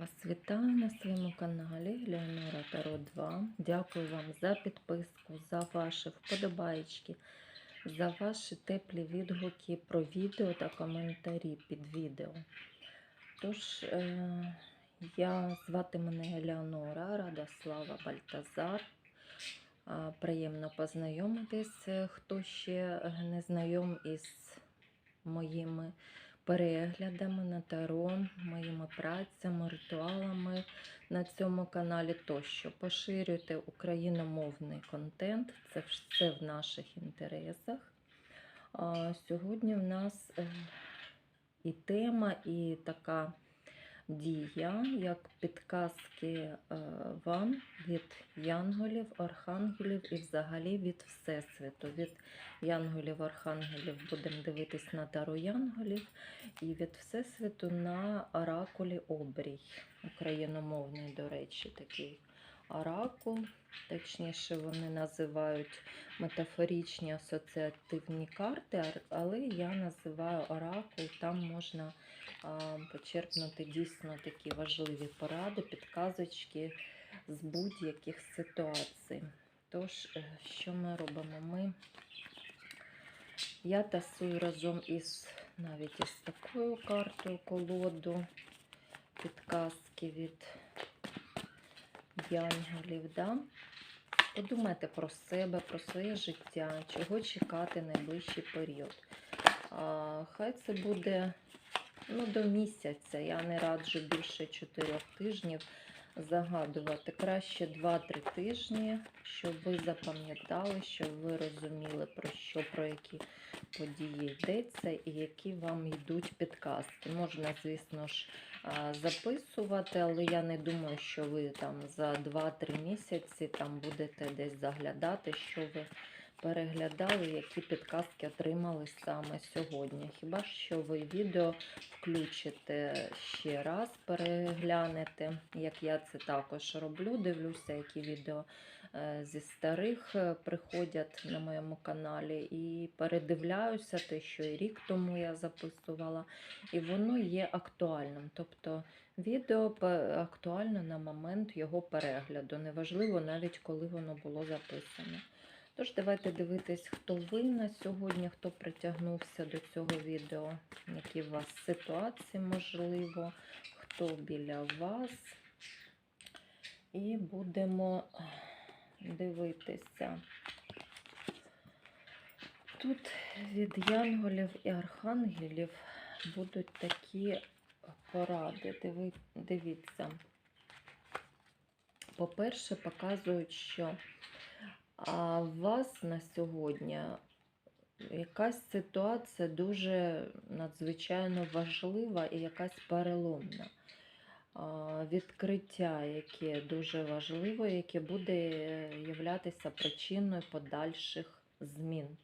Вас вітаю на своєму каналі Леонора Таро 2. Дякую вам за підписку, за ваші вподобайки, за ваші теплі відгуки про відео та коментарі під відео. Тож, е, я звати мене Елеонора, Радослава Бальтазар. Приємно познайомитись, хто ще не знайом із моїми переглядами на таро, моїми працями, ритуалами на цьому каналі тощо. Поширюйте україномовний контент, це все в наших інтересах. А Сьогодні в нас е, і тема, і така дія, як підказки е, вам від янголів, архангелів і взагалі від Всесвіту. Від янголів, архангелів будемо дивитись на тару янголів, і від Всесвіту на оракулі обрій. Україномовний, до речі, такий оракул. Точніше, вони називають метафоричні асоціативні карти, але я називаю оракул, там можна почерпнути дійсно такі важливі поради, підказочки з будь-яких ситуацій. Тож, е, що ми робимо? Ми я тасую разом із навіть із такою картою колоду, підказки від янголів. Да? Подумайте про себе, про своє життя, чого чекати найближчий період. А, хай це буде ну, до місяця. Я не раджу більше 4 тижнів загадувати. Краще 2-3 тижні, щоб ви запам'ятали, щоб ви розуміли, про що, про які події йдеться і які вам йдуть підказки. Можна, звісно ж, записувати, але я не думаю, що ви там за 2-3 місяці там будете десь заглядати, що ви переглядали, які підказки отримали саме сьогодні. Хіба що ви відео включите ще раз, переглянете, як я це також роблю. Дивлюся, які відео е, зі старих е, приходять на моєму каналі, і передивляюся те, що і рік тому я записувала, і воно є актуальним. Тобто відео актуально на момент його перегляду. Неважливо навіть коли воно було записано. Тож давайте дивитись, хто ви на сьогодні, хто притягнувся до цього відео, які у вас ситуації можливо, хто біля вас. І будемо дивитися. Тут від янголів і архангелів будуть такі поради. Дивіться. По-перше, показують, що а у вас на сьогодні якась ситуація дуже надзвичайно важлива і якась переломна. Відкриття, яке дуже важливе, яке буде е, являтися причиною подальших змін.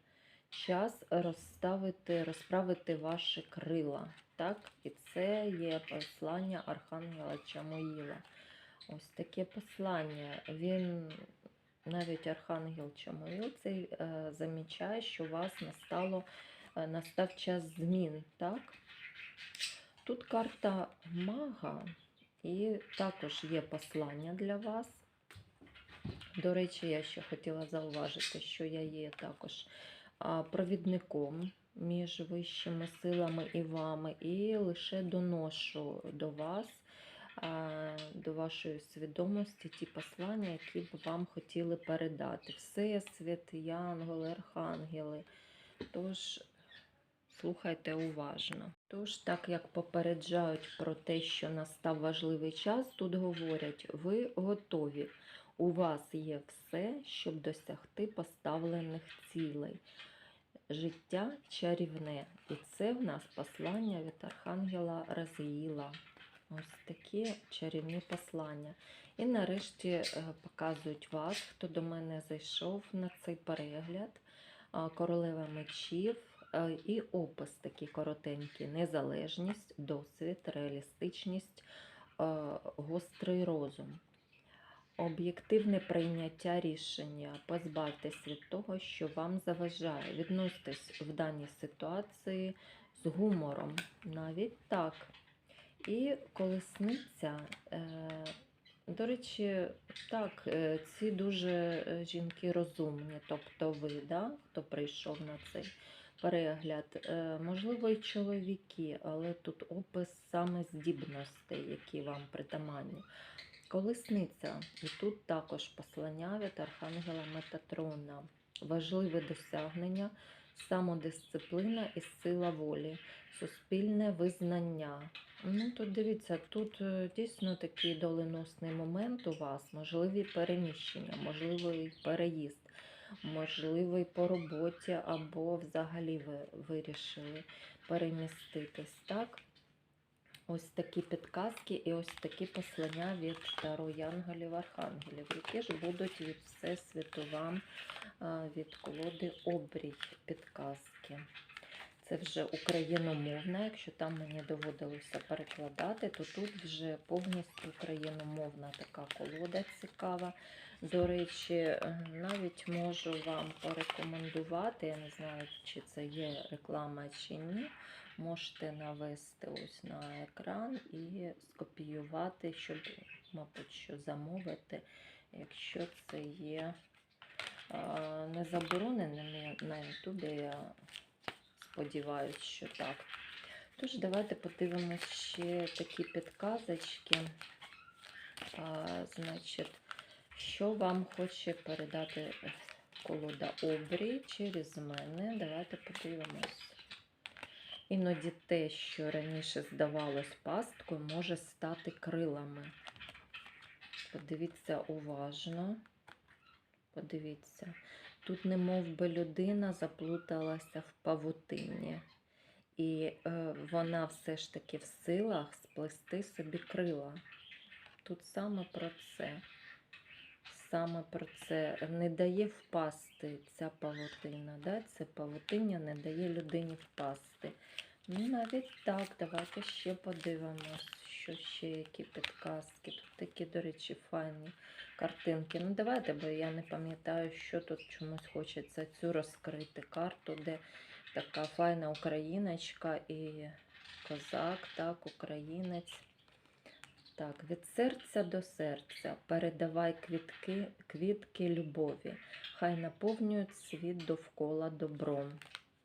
Час розставити, розправити ваші крила. Так? І це є послання Архангела Чамоїла. Ось таке послання. Він навіть Архангел Чамоїл цей е, замічає, що у вас настало, е, настав час змін. Так? Тут карта мага, і також є послання для вас. До речі, я ще хотіла зауважити, що я є також провідником між вищими силами і вами, і лише доношу до вас, до вашої свідомості ті послання, які б вам хотіли передати. Всесвіт, янголи, архангели. Тож слухайте уважно. Тож, так як попереджають про те, що настав важливий час, тут говорять, ви готові. У вас є все, щоб досягти поставлених цілей. Життя чарівне. І це в нас послання від Архангела Разіїла. Ось такі чарівні послання. І нарешті е, показують вас, хто до мене зайшов на цей перегляд. Королева мечів е, і опис такий коротенький: незалежність, досвід, реалістичність, е, гострий розум. Об'єктивне прийняття рішення. Позбавтесь від того, що вам заважає. Відноситесь в даній ситуації з гумором. Навіть так. І колесниця До речі, так, е, ці дуже е, жінки розумні, тобто ви, да, хто прийшов на цей перегляд. Е, Можливо, і чоловіки, але тут опис саме здібностей, які вам притаманні. Колесниця, і тут також послання від Архангела Метатрона. Важливе досягнення, самодисципліна і сила волі, суспільне визнання. Ну, тут дивіться, тут е, дійсно такий доленосний момент у вас, можливі переміщення, можливий переїзд, можливий по роботі, або взагалі ви вирішили переміститись, так? Ось такі підказки і ось такі послання від Таро Янголів Архангелів, які ж будуть від Всесвіту вам від колоди обрій підказки. Це вже україномовна. Якщо там мені доводилося перекладати, то тут вже повністю україномовна така колода цікава. До речі, навіть можу вам порекомендувати, я не знаю, чи це є реклама чи ні. Можете навести ось на екран і скопіювати, щоб, мабуть, що замовити, якщо це є не забороненим на Ютубі, я сподіваюся, що так. Тож, давайте подивимося ще такі підказочки. А, значить, що вам хоче передати колода обрій через мене. Давайте подивимось. Іноді те, що раніше здавалось пасткою, може стати крилами. Подивіться уважно. Подивіться. Тут, не мов би людина заплуталася в павутині. І е, вона все ж таки в силах сплести собі крила. Тут саме про це. Саме про це не дає впасти ця павутина. Да? Це павутиння не дає людині впасти. Ну, навіть так, давайте ще подивимось, що ще які підказки. Тут такі, до речі, файні картинки. Ну, давайте, бо я не пам'ятаю, що тут чомусь хочеться цю розкрити карту, де така файна україночка і козак, так, українець. Так, від серця до серця передавай квітки, квітки любові. Хай наповнюють світ довкола добром.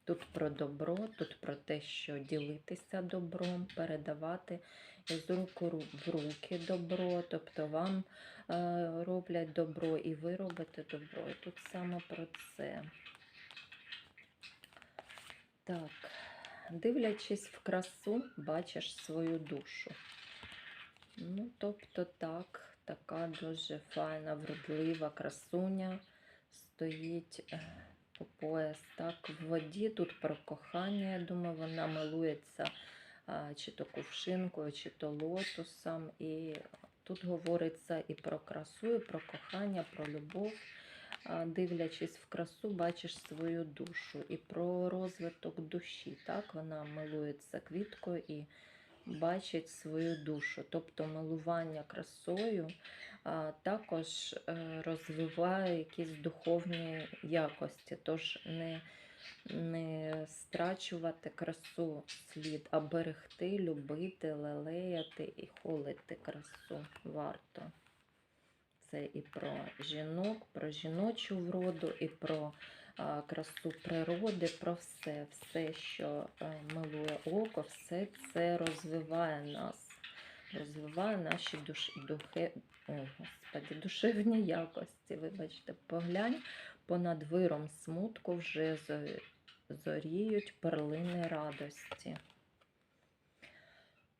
Тут про добро, тут про те, що ділитися добром, передавати з рук в руки добро, тобто вам е, роблять добро і ви робите добро. І тут саме про це. Так, дивлячись в красу, бачиш свою душу. Ну, тобто так, така дуже файна, вродлива красуня стоїть е, по пояс так в воді. Тут про кохання, я думаю, вона милується чи то кувшинкою, чи то лотосом. І тут говориться і про красу, і про кохання, про любов. Дивлячись в красу, бачиш свою душу і про розвиток душі. Так, вона милується квіткою і бачить свою душу. Тобто милування красою а, також е, розвиває якісь духовні якості. Тож не, не страчувати красу слід, а берегти, любити, лелеяти і холити красу варто. Це і про жінок, про жіночу вроду, і про красу природи, про все, все, що е, милує око, все це розвиває нас, розвиває наші душ, духи, ой, господи, душевні якості. Вибачте, поглянь, понад виром смутку вже зоріють перлини радості.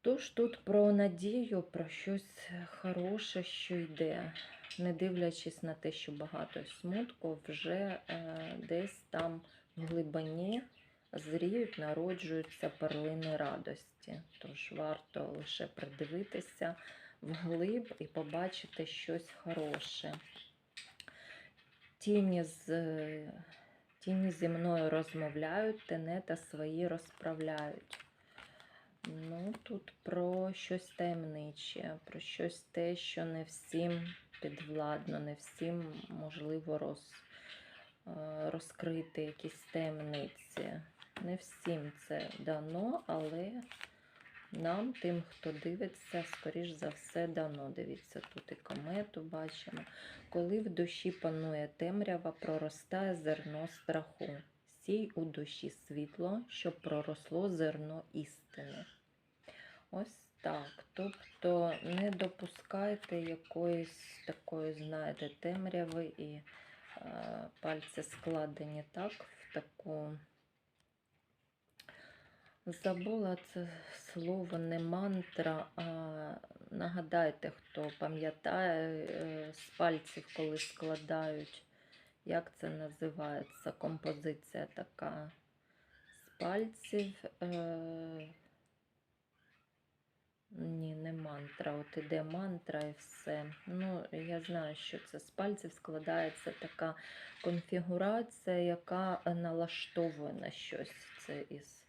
Тож тут про надію, про щось хороше, що йде, не дивлячись на те, що багато смутку, вже е, десь там в глибині зріють, народжуються перлини радості. Тож варто лише придивитися вглиб і побачити щось хороше. Тіні з тіні зі мною розмовляють, тенета свої розправляють. Ну, тут про щось таємниче, про щось те, що не всім підвладно, не всім можливо роз, е, розкрити якісь таємниці. Не всім це дано, але нам, тим, хто дивиться, скоріш за все, давно дивіться. Тут і комету бачимо. Коли в душі панує темрява, проростає зерно страху. Сій у душі світло, щоб проросло зерно істини. Ось так. Тобто не допускайте якоїсь такої, знаєте, темряви і е, пальці складені так в таку. Забула це слово не мантра, а нагадайте, хто пам'ятає е, з пальців, коли складають, як це називається, композиція така з пальців. Е, ні, не мантра. От іде мантра і все. Ну, я знаю, що це з пальців складається така конфігурація, яка налаштовує на щось. Це із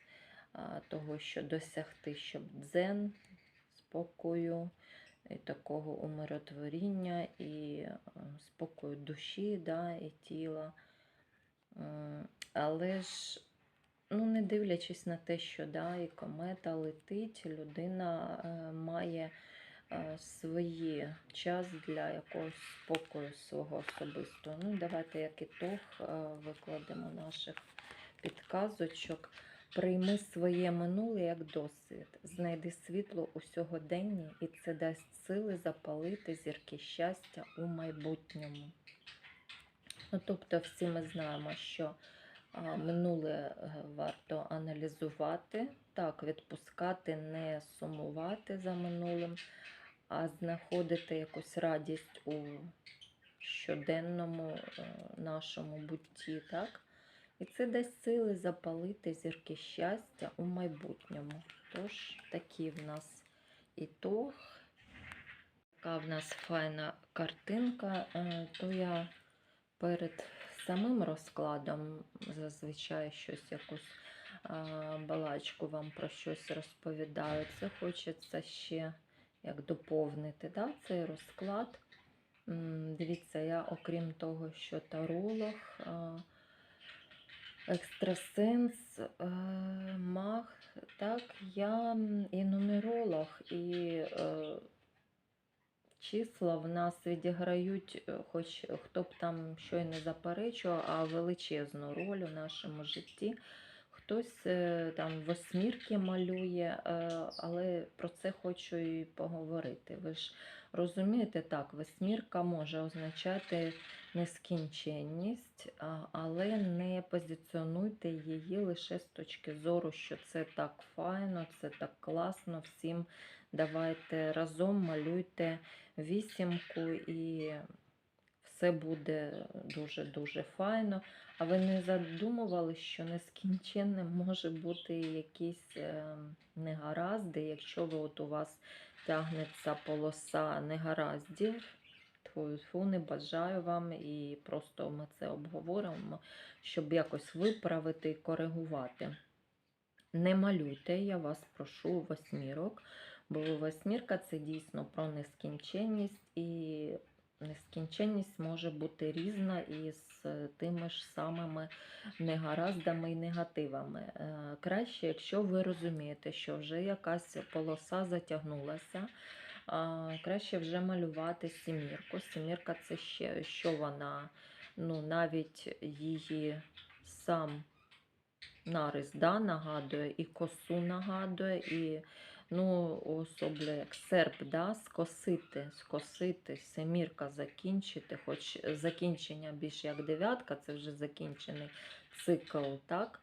а, того, що досягти, щоб дзен, спокою, і такого умиротворіння, і спокою душі да, і тіла. Але ж Ну, не дивлячись на те, що да, і комета летить, людина е, має е, свої час для якогось спокою свого особистого. Ну, давайте як ітог е, викладемо наших підказочок. Прийми своє минуле як досвід, знайди світло у сьогоденні, і це дасть сили запалити зірки щастя у майбутньому. Ну, тобто, всі ми знаємо, що Минуле е, варто аналізувати, так, відпускати, не сумувати за минулим, а знаходити якусь радість у щоденному е, нашому бутті. так? І це дасть сили запалити зірки щастя у майбутньому. Тож, такий в нас ітог. Така в нас файна картинка, Е, то я перед самим розкладом зазвичай щось якусь балачку вам про щось розповідаю. Це хочеться ще як доповнити да, цей розклад. Дивіться, я, окрім того, що таролог, екстрасенс, маг, так, я і нумеролог, і е, числа в нас відіграють, е, хоч хто б там що й не заперечував, а величезну роль у нашому житті. Хтось е, там восьмірки малює, е, але про це хочу і поговорити. Ви ж розумієте, так, восьмірка може означати нескінченність, але не позиціонуйте її лише з точки зору, що це так файно, це так класно. Всім давайте разом малюйте вісімку і все буде дуже-дуже файно. А ви не задумували, що нескінченним може бути якісь е, негаразди, якщо ви от у вас тягнеться полоса негараздів. Тьфу, не бажаю вам і просто ми це обговоримо, щоб якось виправити і коригувати. Не малюйте, я вас прошу восьмірок, бо восьмірка це дійсно про нескінченність, і нескінченність може бути різна із тими ж самими негараздами і негативами. Е, Краще, якщо ви розумієте, що вже якась полоса затягнулася, краще вже малювати сімірку. Сімірка це ще що вона, ну навіть її сам нарис да, нагадує, і косу нагадує, і ну, особливо як серп, да, скосити, скосити, семірка закінчити, хоч закінчення більш як дев'ятка, це вже закінчений цикл, так?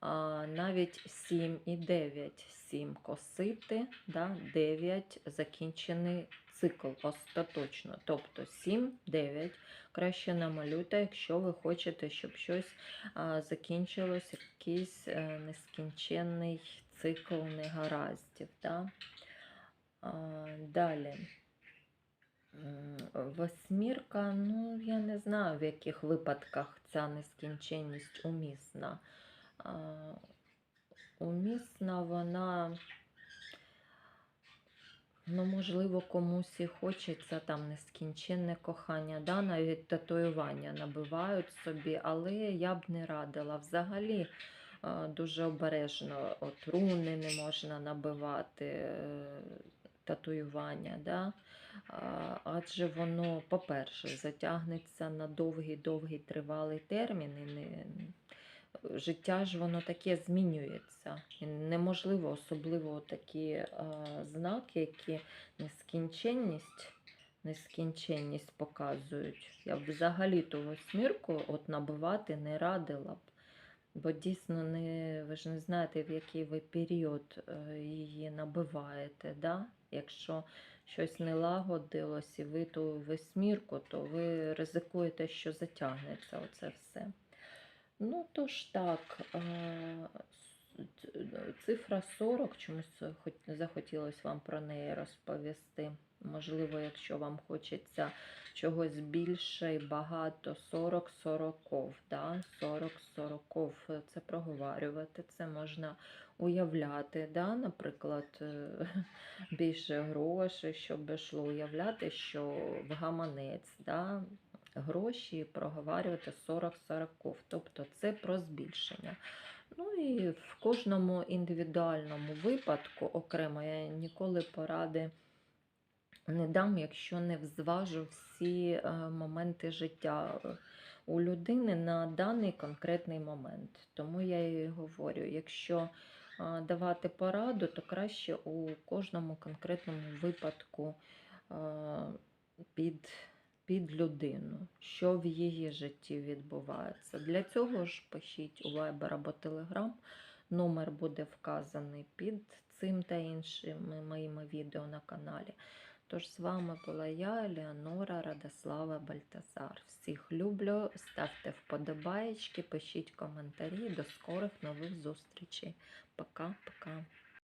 А, навіть 7 і 9, 7 косити, да, 9 закінчений цикл остаточно. Тобто 7, 9 краще намалюйте, якщо ви хочете, щоб щось а, закінчилось, якийсь е, нескінченний цикл негараздів. Да? Далі. Восьмірка, ну я не знаю, в яких випадках ця нескінченність умісна. Умісна вона, ну, можливо, комусь і хочеться там нескінченне кохання, да, навіть татуювання набивають собі, але я б не радила. Взагалі, дуже обережно от руни не можна набивати, е, татуювання. Да? Адже воно, по-перше, затягнеться на довгий-довгий тривалий термін. І не, життя ж воно таке змінюється. І неможливо, особливо такі е, знаки, які нескінченність, нескінченність показують. Я б взагалі ту восьмірку от набивати не радила б. Бо дійсно не, ви ж не знаєте, в який ви період е, її набиваєте. Да? Якщо щось не лагодилось і ви ту восьмірку, то ви ризикуєте, що затягнеться оце все. Ну, то ж так, е, цифра 40, чомусь захотілося вам про неї розповісти. Можливо, якщо вам хочеться чогось більше і багато, 40 40 да? 40 40 це проговорювати, це можна уявляти, да? наприклад, е, більше грошей, щоб йшло уявляти, що в гаманець, да? гроші і проговорювати 40-40, тобто це про збільшення. Ну і в кожному індивідуальному випадку, окремо, я ніколи поради не дам, якщо не взважу всі е, моменти життя е, у людини на даний конкретний момент. Тому я і говорю, якщо е, давати пораду, то краще у кожному конкретному випадку під, під людину, що в її житті відбувається. Для цього ж пишіть у Viber або Telegram. Номер буде вказаний під цим та іншими моїми відео на каналі. Тож з вами була я, Леонора Радослава Бальтазар. Всіх люблю, ставте вподобаєчки, пишіть коментарі. До скорих нових зустрічей. Пока-пока.